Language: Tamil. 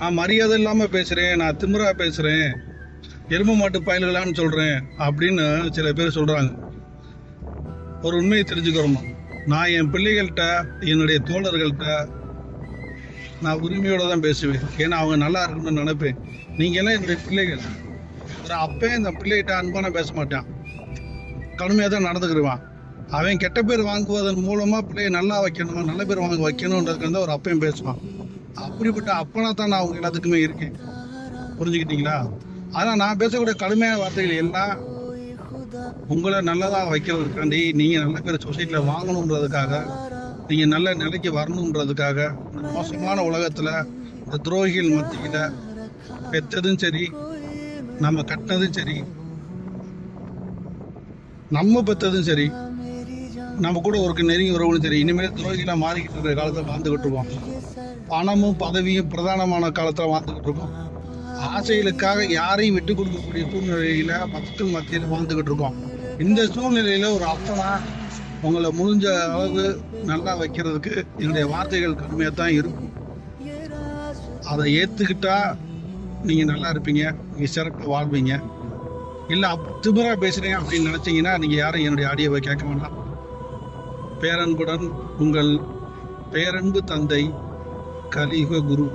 நான் மரியாதை இல்லாமல் பேசுகிறேன் நான் திமிரா பேசுகிறேன் எரும மாட்டு பயல்களான்னு சொல்கிறேன் அப்படின்னு சில பேர் சொல்கிறாங்க ஒரு உண்மையை தெரிஞ்சுக்கிறோமா? நான் என் பிள்ளைகள்கிட்ட என்னுடைய தோழர்கள்ட்ட நான் உரிமையோடு தான் பேசுவேன். ஏன்னா அவங்க நல்லா இருக்கணும்னு நினைப்பேன். நீங்கள் எல்லாம் என்னுடைய பிள்ளைகள்? ஒரு அப்பே இந்த பிள்ளைகிட்ட அன்பான பேச மாட்டான். கடுமையாக தான் நடந்துக்கிடுவான் அவன் கெட்ட பேர் வாங்குவதன் மூலமாக பிள்ளையை நல்லா வைக்கணும் நல்ல பேர் வாங்க வைக்கணுன்றதுக்கு வந்து ஒரு அப்பையும் பேசுவான். அப்படிப்பட்ட அப்பனா தான் நான் அவங்க எல்லாத்துக்குமே இருக்கேன். புரிஞ்சுக்கிட்டீங்களா? ஆனால் நான் பேசக்கூடிய கடுமையான வார்த்தைகள் எல்லாம் உங்களை நல்லதாக வைக்கிறதுக்காண்டி நீங்கள் நல்ல பேர் சொசைட்டியில் வாங்கணுன்றதுக்காக நீங்கள் நல்ல நிலைக்கு வரணுன்றதுக்காக இந்த மோசமான உலகத்தில் இந்த துரோகிகள் மத்தியில் பெற்றதும் சரி நம்ம கட்டினதும் சரி நம்ம பெற்றதும் சரி நம்ம கூட ஒரு நெருங்கி உறவுகளும் சரி இனிமேல் துரோகிகளாக மாறிக்கிட்டு இருக்கிற காலத்தில் வாழ்ந்துக்கிட்டு இருக்கோம் பணமும் பதவியும் பிரதானமான காலத்தில் வாழ்ந்துக்கிட்டு இருக்கோம் ஆசைகளுக்காக யாரையும் விட்டு கொடுக்கக்கூடிய சூழ்நிலையில் மக்கள் மத்தியில் வாழ்ந்துகிட்டு இருக்கோம். இந்த சூழ்நிலையில் ஒரு அப்பனா உங்களை முடிஞ்ச அளவு நல்லா வைக்கிறதுக்கு என்னுடைய வார்த்தைகள் கடுமையாக தான் இருக்கும். அதை ஏற்றுக்கிட்டா நீங்கள் நல்லா இருப்பீங்க நீங்கள் சிறப்பாக வாழ்வீங்க. இல்லை அப் திமிரா பேசுகிறேன் அப்படின்னு நினச்சிங்கன்னா நீங்கள் யாரும் என்னுடைய ஆடியோவை கேட்க வேண்டாம். பேரன்புடன் உங்கள் பேரன்பு தந்தை கலியுக குரு